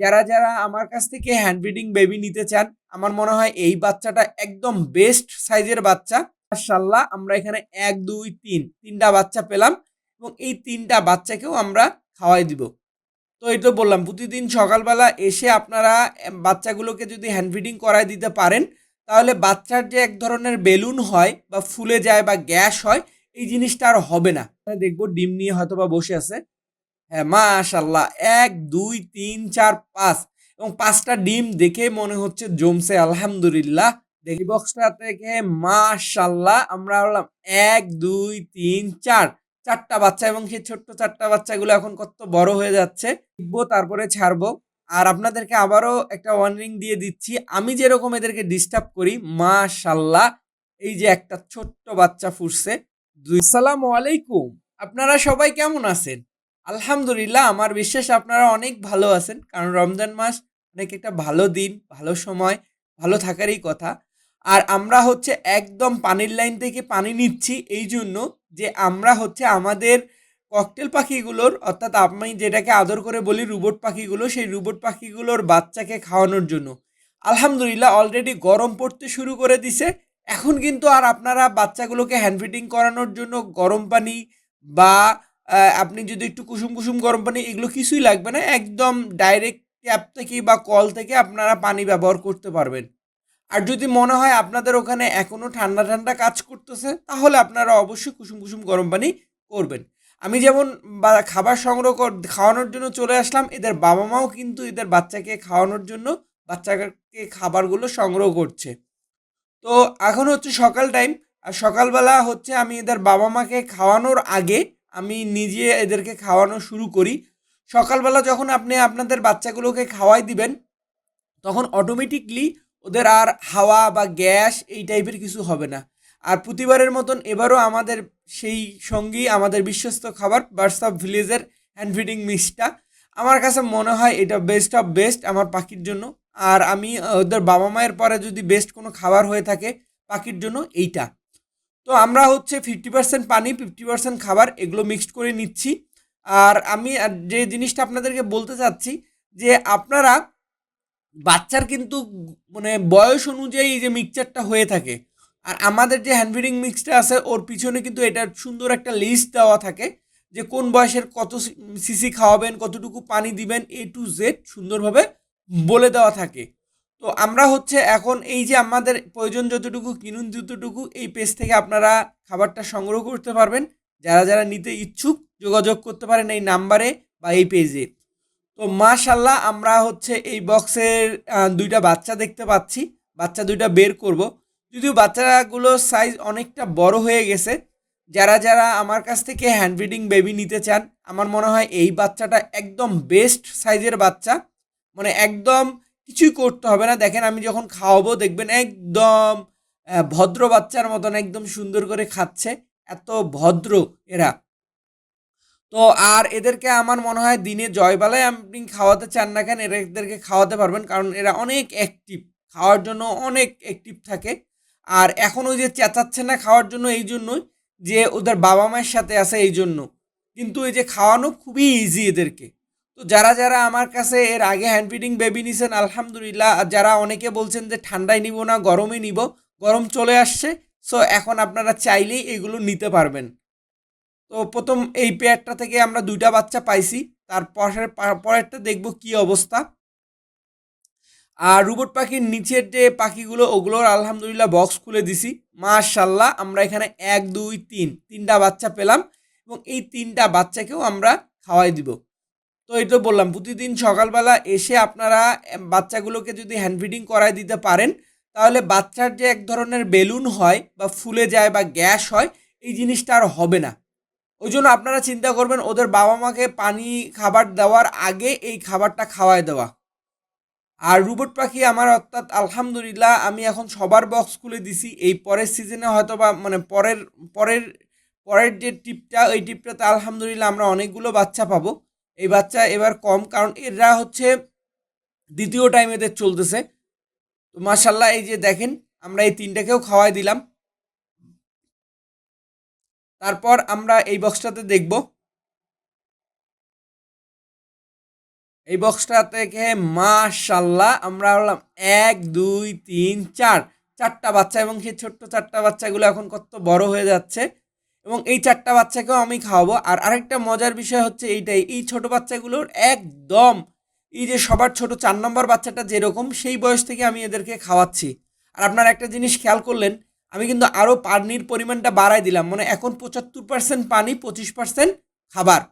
যারা যারা আমার কাছ থেকে হ্যান্ড ব্রিডিং বেবি নিতে চান, আমার মনে হয় এই বাচ্চাটা একদম বেস্ট সাইজের বাচ্চা। মাশাল্লাহ আমরা এখানে এক, দুই, তিন, তিনটা বাচ্চা পেলাম এবং এই তিনটা বাচ্চাকেও আমরা খাওয়াই দিব। তো এই তো বললাম, প্রতিদিন সকালবেলা এসে আপনারা বাচ্চাগুলোকে যদি হ্যান্ড ফিডিং করায় দিতে পারেন, তাহলে বাচ্চার যে এক ধরনের বেলুন হয় বা ফুলে যায় বা গ্যাস হয়, এই জিনিসটা আর হবে না। দেখব ডিম নিয়ে হয়তো বা বসে আছে। হ্যাঁ মাশাল্লাহ এক, দুই, তিন, চার, পাঁচ। এবং পাঁচটা ডিম দেখে মনে হচ্ছে জমছে, আলহামদুলিল্লাহ। দেখি বক্সটা থেকে মাশাল্লাহ আমরা বললাম এক, দুই, তিন, চার। চারটা বাচ্চা এবং সেই ছোট্ট চারটা বাচ্চাগুলো এখন কত বড় হয়ে যাচ্ছে। দেখব, তারপরে ছাড়বো। আর আপনাদেরকে আবারও একটা ওয়ার্নিং দিয়ে দিচ্ছি, আমি যেরকম এদেরকে ডিস্টার্ব করি মাশাল্লাহ এই যে একটা ছোট্ট বাচ্চা ফুটছে। আসসালামু আলাইকুম, আপনারা সবাই কেমন আছেন? আলহামদুলিল্লাহ, আমার বিশ্বাস আপনারা অনেক ভালো আছেন। কারণ রমজান মাস অনেক একটা ভালো দিন, ভালো সময়, ভালো থাকারই কথা। আর আমরা হচ্ছে একদম পানির লাইন থেকে পানি নিচ্ছি এই জন্য যে আমরা হচ্ছে আমাদের ককটেল পাখিগুলোর, অর্থাৎ আমি যেটাকে আদর করে বলি রুবট পাখিগুলো, সেই রুবট পাখিগুলোর বাচ্চাকে খাওয়ানোর জন্য। আলহামদুলিল্লাহ অলরেডি গরম পড়তে শুরু করে দিছে। এখন কিন্তু আর আপনারা বাচ্চাগুলোকে হ্যান্ড ফিডিং করানোর জন্য গরম পানি বা আপনি যদি একটু কুসুম কুসুম গরম পানি, এগুলো কিছুই লাগবে না। একদম ডাইরেক্ট ট্যাপ থেকে বা কল থেকে আপনারা পানি ব্যবহার করতে পারবেন। আর যদি মনে হয় আপনাদের ওখানে এখনও ঠান্ডা ঠান্ডা কাজ করতেছে, তাহলে আপনারা অবশ্যই কুসুম কুসুম গরম পানি করবেন। আমি যেমন খাবার সংগ্রহ কর, খাওয়ানোর জন্য চলে আসলাম। এদের বাবা মাও কিন্তু এদের বাচ্চাকে খাওয়ানোর জন্য বাচ্চাকে খাবারগুলো সংগ্রহ করছে। তো এখন হচ্ছে সকাল টাইম আর সকালবেলা হচ্ছে আমি এদের বাবা মাকে খাওয়ানোর আগে আমি নিজে এদেরকে খাওয়ানো শুরু করি। সকালবেলা যখন আপনি আপনাদের বাচ্চাগুলোকে খাওয়াই দিবেন, তখন অটোমেটিকলি ওদের আর হাওয়া বা গ্যাস এই টাইপের কিছু হবে না। আর প্রতিবারের মতন এবারও আমাদের সেই সঙ্গী, আমাদের বিশ্বস্ত খাবার বার্স অফ ভিলেজের হ্যান্ড ফিডিং মিক্সটা আমার কাছে মনে হয় এটা বেস্ট অফ বেস্ট আমার পাখির জন্য। আর আমি, ওদের বাবা মায়ের পরে যদি বেস্ট কোনো খাবার হয়ে থাকে, পাখির জন্য এইটা। তো আমরা হচ্ছে ফিফটি পার্সেন্ট পানি ফিফটি পার্সেন্ট খাবার এগুলো মিক্সড করে নিচ্ছি। আর আমি যে জিনিসটা আপনাদেরকে বলতে চাচ্ছি যে আপনারা বাচ্চার কিন্তু মানে বয়স অনুযায়ী যে মিক্সচারটা হয়ে থাকে, আর আমাদের যে হ্যান্ড ফিডিং মিক্সটা আছে ওর পিছনে কিন্তু এটার সুন্দর একটা লিস্ট দেওয়া থাকে যে কোন বয়সের কত সিসি খাওয়াবেন, কতটুকু পানি দিবেন এ টু জেড সুন্দরভাবে বলে দেওয়া থাকে। তো আমরা হচ্ছে এখন এই যে আমাদের প্রয়োজন যতটুকু, কিনুন যতটুকু, এই পেজ থেকে আপনারা খাবারটা সংগ্রহ করতে পারবেন। যারা যারা নিতে ইচ্ছুক যোগাযোগ করতে পারেন এই নাম্বারে বা এই পেজে। তো মাশাল্লাহ আমরা হচ্ছে এই বক্সের দুইটা বাচ্চা দেখতে পাচ্ছি। বাচ্চা দুইটা বের করব। যদিও বাচ্চাগুলোর সাইজ অনেকটা বড় হয়ে গেছে। যারা যারা আমার কাছ থেকে হ্যান্ড ফিডিং বেবি নিতে চান, আমার মনে হয় এই বাচ্চাটা একদম বেস্ট সাইজের বাচ্চা। মানে একদম কিছুই করতে হবে না। দেখেন, আমি যখন খাওয়াবো, দেখবেন একদম ভদ্র বাচ্চার মতন একদম সুন্দর করে খাচ্ছে। এত ভদ্র এরা। তো আর এদেরকে আমার মনে হয় দিনে জয়বেলায় আপনি খাওয়াতে চান না কেন, এরা এদেরকে খাওয়াতে পারবেন। কারণ এরা অনেক অ্যাক্টিভ খাওয়ার জন্য অনেক অ্যাক্টিভ থাকে। আর এখন ওই যে চেঁচাচ্ছে না খাওয়ার জন্য এই জন্যই যে ওদের বাবা মায়ের সাথে আছে এই জন্য। কিন্তু এই যে খাওয়ানো খুবই ইজি এদেরকে। তো যারা যারা আমার কাছে এর আগে হ্যান্ড ফিডিং বেবি নিছেন, আলহামদুলিল্লাহ। আর যারা অনেকে বলছেন যে ঠান্ডায় নিব না, গরমে নিব, গরম চলে আসছে। সো এখন আপনারা চাইলেই এগুলো নিতে পারবেন। তো প্রথম এই পেয়ারটা থেকে আমরা দুইটা বাচ্চা পাইছি। তার পরের পরেরটা দেখব কি অবস্থা। আর রুবট পাখির নিচের যে পাখিগুলো, ওগুলোর আলহামদুলিল্লাহ বক্স খুলে দিছি। মাশাল্লাহ আমরা এখানে এক, দুই, তিন, তিনটা বাচ্চা পেলাম। এবং এই তিনটা বাচ্চাকেও আমরা খাওয়াই দিব। তো এই তো বললাম, প্রতিদিন সকালবেলা এসে আপনারা বাচ্চাগুলোকে যদি হ্যান্ড ফিডিং করায় দিতে পারেন, তাহলে বাচ্চার যে এক ধরনের বেলুন হয় বা ফুলে যায় বা গ্যাস হয়, এই জিনিসটা আর হবে না। ওই জন্য আপনারা চিন্তা করবেন, ওদের বাবা মাকে পানি, খাবার দেওয়ার আগে এই খাবারটা খাওয়ায় দেওয়া। আর রুবট পাখি আমার অর্থাৎ আলহামদুলিল্লাহ আমি এখন সবার বক্স খুলে দিছি, এই পরের সিজনে হয়তো বা মানে পরের পরের পরের যে টিপটা ওই টিপটাতে আলহামদুলিল্লাহ আমরা অনেকগুলো বাচ্চা পাবো। এই বাচ্চা এবার কম, কারণ এরা হচ্ছে দ্বিতীয় টাইম এদের চলতেছে। তো মাসাল্লাহ এই যে দেখেন, আমরা এই তিনটাকেও খাওয়াই দিলাম। তারপর আমরা এই বক্সটাতে দেখব। এই বক্সটা থেকে মাশাল্লাহ আমরা হলাম এক, দুই, তিন, চার। চারটা বাচ্চা এবং সেই ছোট্ট চারটা বাচ্চাগুলো এখন কত বড় হয়ে যাচ্ছে। এবং এই চারটা বাচ্চাকেও আমি খাওয়াবো। আর আরেকটা মজার বিষয় হচ্ছে এইটাই, এই ছোট বাচ্চাগুলোর একদম এই যে সবার ছোট চার নম্বর বাচ্চাটা যেরকম, সেই বয়স থেকে আমি এদেরকে খাওয়াচ্ছি। আর আপনারা একটা জিনিস খেয়াল করলেন, আমি কিন্তু আরও পানির পরিমাণটা বাড়াই দিলাম। মানে এখন পঁচাত্তর পার্সেন্ট পানি, পঁচিশ পার্সেন্ট খাবার।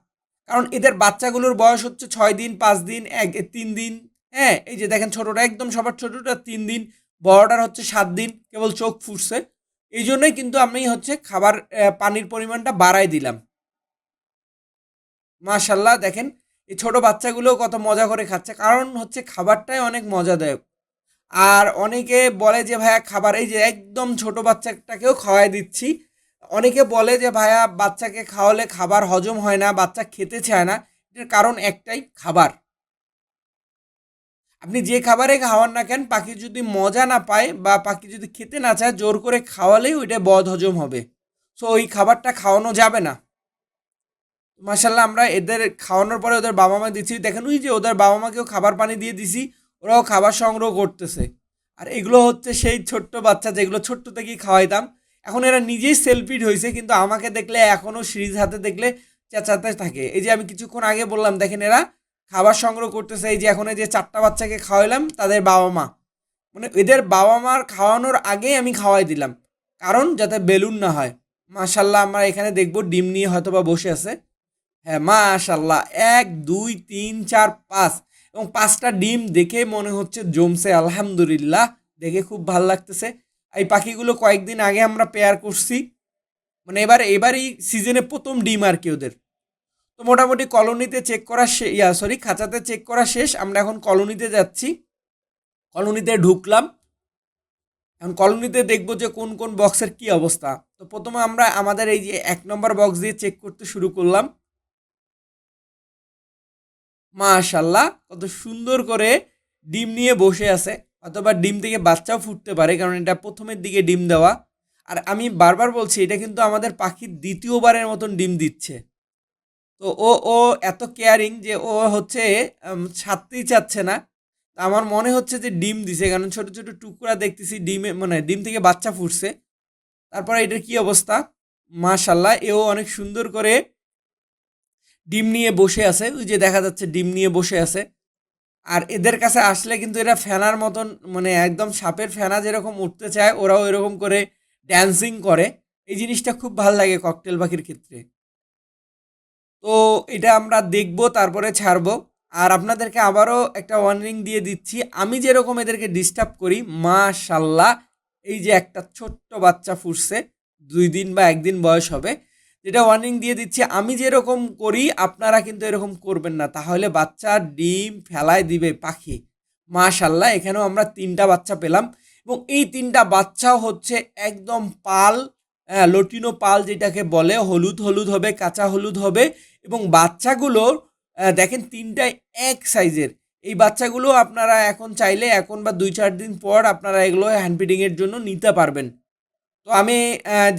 কারণ এদের বাচ্চাগুলোর বয়স হচ্ছে ছয় দিন, পাঁচ দিন, এক তিন দিন। হ্যাঁ এই যে দেখেন ছোটোটা, একদম সবার ছোটোটা তিন দিন। বড়টার হচ্ছে সাত দিন, কেবল চোখ ফুটছে। এই জন্যই কিন্তু আমি হচ্ছে খাবার পানির পরিমাণটা বাড়াই দিলাম। মাশাল্লাহ, দেখেন, এই ছোট বাচ্চাগুলোও কত মজা করে খাচ্ছে। কারণ হচ্ছে খাবারটাই অনেক মজাদায়ক। আর অনেকে বলে যে, ভাইয়া, খাবার, এই যে একদম ছোট বাচ্চাটাকেও খাওয়াই দিচ্ছি। অনেকে বলে যে, ভাইয়া, বাচ্চাকে খাওয়ালে খাবার হজম হয় না, বাচ্চা খেতে চায় না। এটার কারণ একটাই, খাবার। আপনি যে খাবারে খাওয়ান না কেন, পাখি যদি মজা না পায় বা পাখি যদি খেতে না চায়, জোর করে খাওয়ালেই ওইটা বদ হজম হবে। সো ওই খাবারটা খাওয়ানো যাবে না। মাসাল্লাহ আমরা এদের খাওয়ানোর পরে ওদের বাবা মা দিচ্ছি। দেখেন, ওই যে ওদের বাবা মাকেও খাবার পানি দিয়ে দিছি, ওরাও খাবার সংগ্রহ করতেছে। আর এগুলো হচ্ছে সেই ছোট্ট বাচ্চা যেগুলো ছোট্ট থেকেই খাওয়াইতাম। এখন এরা নিজেই সেলফিড হয়েছে কিন্তু আমাকে দেখলে এখনও সিরিজ হাতে দেখলে চেঁচাতে থাকে। এই যে আমি কিছুক্ষণ আগে বললাম, দেখেন এরা খাবার সংগ্রহ করতেছে, এই যে এখন এই যে চারটা বাচ্চাকে খাওয়াইলাম, তাদের বাবা মা। মানে এদের বাবা মার খাওয়ানোর আগেই আমি খাওয়াই দিলাম। কারণ যাতে বেলুন না হয়। মাশাল্লাহ আমরা এখানে দেখব ডিম নিয়ে হয়তো বা বসে আছে। হ্যাঁ মাশাল্লাহ এক, দুই, তিন, চার, পাঁচ। এবং পাঁচটা ডিম দেখে মনে হচ্ছে জমছে, আলহামদুলিল্লাহ। দেখে খুব ভালো লাগতেছে। এই পাখিগুলো কয়েকদিন আগে আমরা পেয়ার করছি। মানে এবার, এবারই সিজনে প্রথম ডিম আর কি ওদের। তো মোটামুটি কলোনিতে চেক করা ইয়া সরি খাঁচাতে চেক করা শেষ। আমরা এখন কলোনিতে যাচ্ছি। কলোনিতে ঢুকলাম। এখন কলোনিতে দেখব যে কোন কোন বক্সের কি অবস্থা। তো প্রথমে আমরা আমাদের এই যে এক নম্বর বক্স দিয়ে চেক করতে শুরু করলাম। মাশাল্লাহ কত সুন্দর করে ডিম নিয়ে বসে আছে। অথবা ডিম থেকে বাচ্চাও ফুটতে পারে, কারণ এটা প্রথমের দিকে ডিম দেওয়া। আর আমি বারবার বলছি, এটা কিন্তু আমাদের পাখির দ্বিতীয়বারের মতন ডিম দিচ্ছে। তো ও ও এত কেয়ারিং যে ও হচ্ছে ছাড়তেই চাচ্ছে না। আমার মনে হচ্ছে যে ডিম দিছে, কারণ ছোট ছোট টুকরা দেখতেছি ডিমে মানে ডিম থেকে বাচ্চা ফুটছে। তারপরে এটার কি অবস্থা? মাশাল্লাহ এও অনেক সুন্দর করে ডিম নিয়ে বসে আছে। ওই যে দেখা যাচ্ছে ডিম নিয়ে বসে আছে। আর এদের কাছে আসলে কিন্তু এরা ফেনার মতন মানে একদম সাপের ফেনা যেরকম উঠতে চায়, ওরাও এরকম করে ড্যান্সিং করে। এই জিনিসটা খুব ভালো লাগে ককটেল পাখির ক্ষেত্রে। তো এটা আমরা দেখব, তারপরে ছাড়বো। আর আপনাদেরকে আবারও একটা ওয়ার্নিং দিয়ে দিচ্ছি, আমি যেরকম এদেরকে ডিস্টার্ব করি, মাশাল্লাহ, এই যে একটা ছোট্ট বাচ্চা ফুটছে, দুই দিন বা একদিন বয়স হবে, যেটা ওয়ার্নিং দিয়ে দিচ্ছি, আমি যেরকম করি, আপনারা কিন্তু এরকম করবেন না। তাহলে বাচ্চা ডিম ফেলায় দিবে পাখি। মাশাল্লাহ, এখানেও আমরা তিনটা বাচ্চা পেলাম। এবং এই তিনটা বাচ্চাও হচ্ছে একদম পাল লটিনো পাল যেটাকে বলে, হলুদ হলুদ হবে, কাঁচা হলুদ হবে এবং বাচ্চাগুলোর আহ, দেখেন তিনটাই এক সাইজের। এই বাচ্চাগুলো আপনারা এখন চাইলে এখন বা দুই চার দিন পর আপনারা এগুলো হ্যান্ড ফিডিংয়ের জন্য নিতে পারবেন। তো আমি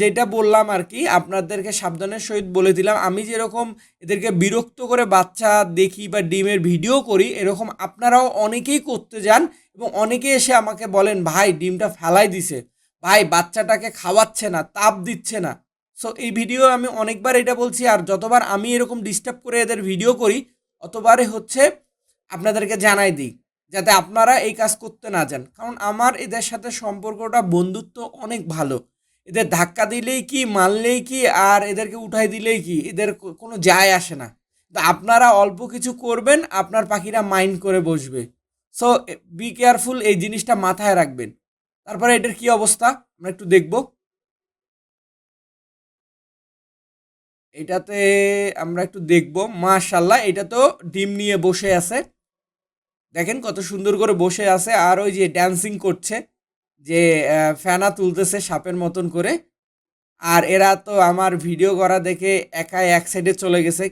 যেটা বললাম আর কি আপনাদেরকে সাবধানের সহিত বলে দিলাম আমি যেরকম এদেরকে বিরক্ত করে বাচ্চা দেখি বা ডিমের ভিডিও করি এরকম আপনারাও অনেকেই করতে যান এবং অনেকে এসে আমাকে বলেন ভাই ডিমটা ফেলাই দিছে। ভাই বাচ্চাটাকে খাওয়াচ্ছে না তাপ দিচ্ছে না। সো এই ভিডিও আমি অনেকবার এটা বলছি, আর যতবার আমি এরকম ডিস্টার্ব করে এদের ভিডিও করি অতবারে হচ্ছে আপনাদেরকে জানাই দিই, যাতে আপনারা এই কাজ করতে না যান। কারণ আমার এদের সাথে সম্পর্কটা, বন্ধুত্ব অনেক ভালো। এদের ধাক্কা দিলেই কি মারলেই কি, আর এদেরকে উঠাই দিলেই কি, এদের কোনো যায় আসে না। তো আপনারা অল্প কিছু করবেন, আপনার পাখিরা মাইন্ড করে বসবে। সো বি কেয়ারফুল এই জিনিসটা মাথায় রাখবেন। তারপরে এটার কি অবস্থা? আমরা একটু দেখব। এটাতে আমরা একটু দেখব। মাশাল্লাহ এটা তো ডিম নিয়ে বসে আছে। দেখেন কত সুন্দর করে বসে আছে। আর ওই যে ড্যান্সিং করছে, যে ফেনা তুলতেছে সাপের মতন করে। আর এরা তো আমার ভিডিও করা দেখে একাই এক সাইডে চলে গেছে।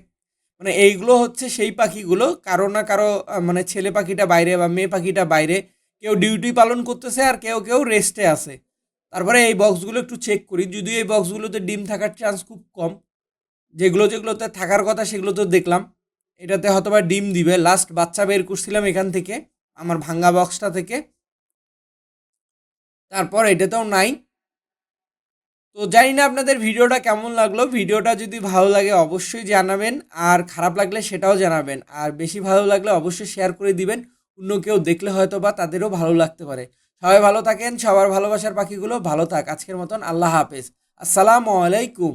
মানে এইগুলো হচ্ছে সেই পাখিগুলো। কারও না কারও মানে ছেলে পাখিটা বাইরে বা মেয়ে পাখিটা বাইরে। কেউ ডিউটি পালন করতেছে আর কেউ কেউ রেস্টে আছে। তারপরে এই বক্সগুলো একটু চেক করি। যদিও এই বক্সগুলোতে ডিম থাকার চান্স খুব কম। যেগুলো যেগুলোতে থাকার কথা সেগুলো তো দেখলাম। এটাতে হয়তোবা ডিম দিবে। লাস্ট বাচ্চা বের করছিলাম এখান থেকে, আমার ভাঙ্গা বক্সটা থেকে। তারপর এটাতেও নাই। তো জানি না আপনাদের ভিডিওটা কেমন লাগল। ভিডিওটা যদি ভালো লাগে অবশ্যই জানাবেন। আর খারাপ লাগলে সেটাও জানাবেন। আর বেশি ভালো লাগলে অবশ্যই শেয়ার করে দিবেন। অন্য কেউ দেখলে হয়তো বা তাদেরও ভালো লাগতে পারে। সবাই ভালো থাকেন, সবার ভালোবাসার পাখিগুলো ভালো থাক। আজকের মতন আল্লাহ হাফেজ। আসসালামু আলাইকুম।